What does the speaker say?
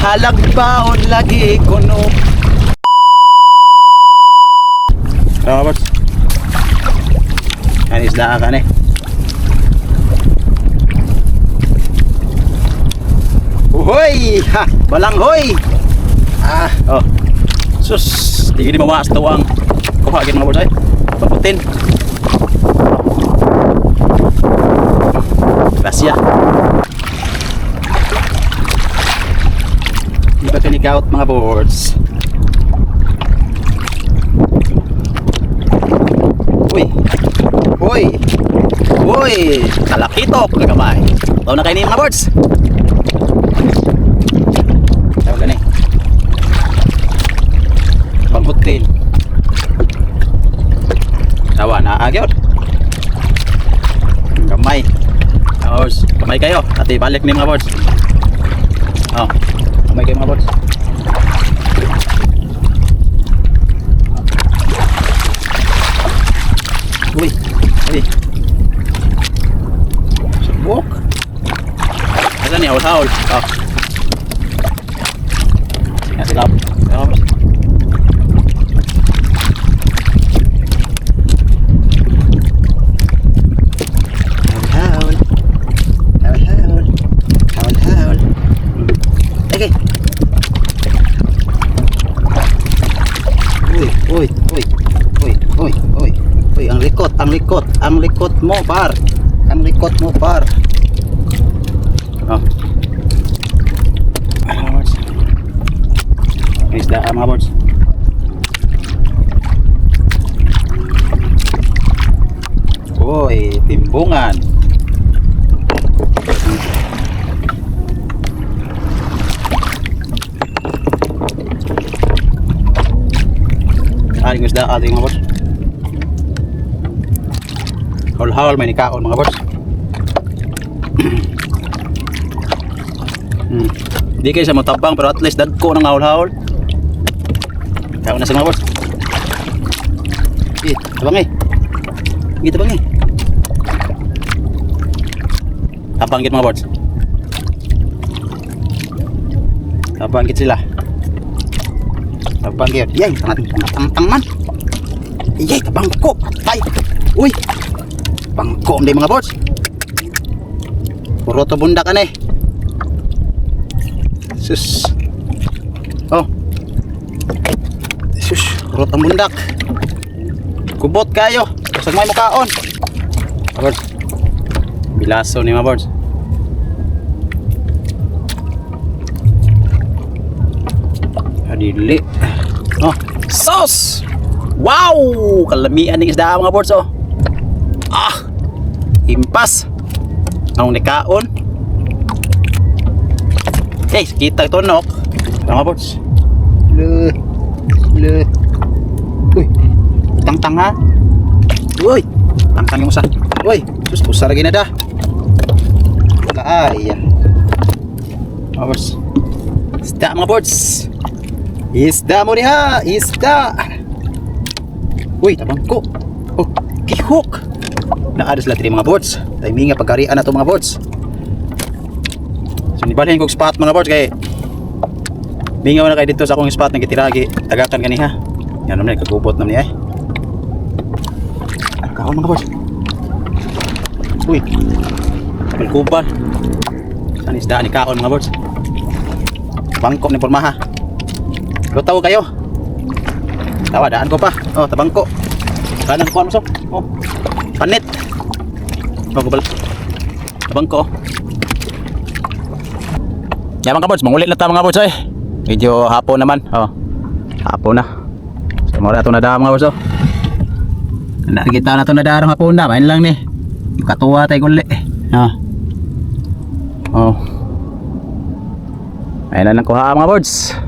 Halag baon lagi kuno. Oh, boss. Yan isda ka ni. Uhoy! Ha! Walang hoy! Ah, oh. Sus, di gini mawas tuwang. Kuha gini mga boss ay. Paputin. Gracia. Ba kanikaut mga boards? Uy! Uy! Uy! Kalakitok na kamay. Taw na kayo ni mga boards. Tawag gani. Panghutin. Tawa na agyot. Kamay. Boards, kamay kayo. Ati balik ni mga boards. Oh, kamay kayo mga boards. Uy, uy. Subok. Haul-haul? Oh. Haul-haul. Haul-haul. Haul-haul. Lagi. Uy, uy, uy. Uy, uy, uy. Uy, ang likot, ang likot, ang likot mo, par. Ang likot mo, par. Oh. Ah, mga boys. May isda, ah, mga boys. Uy, timbungan. Aling isda, ating mga boss. Haul-haul, may nikaon mga boss. hmm. Hindi kayo sa matabang pero at least dagko ng haul-haul. Kaon na sa mga boss. Eh, tabang eh. Hindi tabang eh. Tabanggit mga boss. Tabanggit sila. Tabanggit. Yay, tang-tang man. Yay, kabangko. Tay. Uy. Bangko hindi mga boss. Puro to bunda ka na eh. Sus. Oh. To bundak. Kubot kayo. Kusag may mukaon. Boss. Bilaso ni boss. Adili. Oh, sauce! Wow! Kalamian ng isda mga boss oh. Ah! Impas. Ang nikaon. Okay, kita ito nok. Mga boss. Le. Le. Tang-tang ha. Uy. Tang-tang yung usa. Uy. Sus, usa lagi na da. Mga boss. Isda mga boss. Isda mo niya. Isda. Uy, tabang ko. Oh, kihok. Naada sila tiri mga boards. Timing nga pagkarian na to mga boards. So nibalhin kong spot mga boards kay Bingaw na kayo dito sa akong spot na gitiragi. Tagakan kani ha. Yan naman kagubot naman niya eh. Kaon mga boards? Uy. Malkubal. Saan isda ni kaon mga boards? Bangko ni pormaha. Lutaw kayo. Tawa, daan ko pa. Oh, tabangko. Kanan ko ano so? Oh. Panit. Kubal. Tabangko. Yan mga kabods, mangulit na ta mga kabods eh. Medyo hapon naman. Oh. Hapon na. So, mura ito na dahang mga kabods oh. Nakikita na ito na dahang hapon na. Main lang ni. Katuwa tayo kulit eh. Ah. Oh. Ayun na lang kuha mga kabods.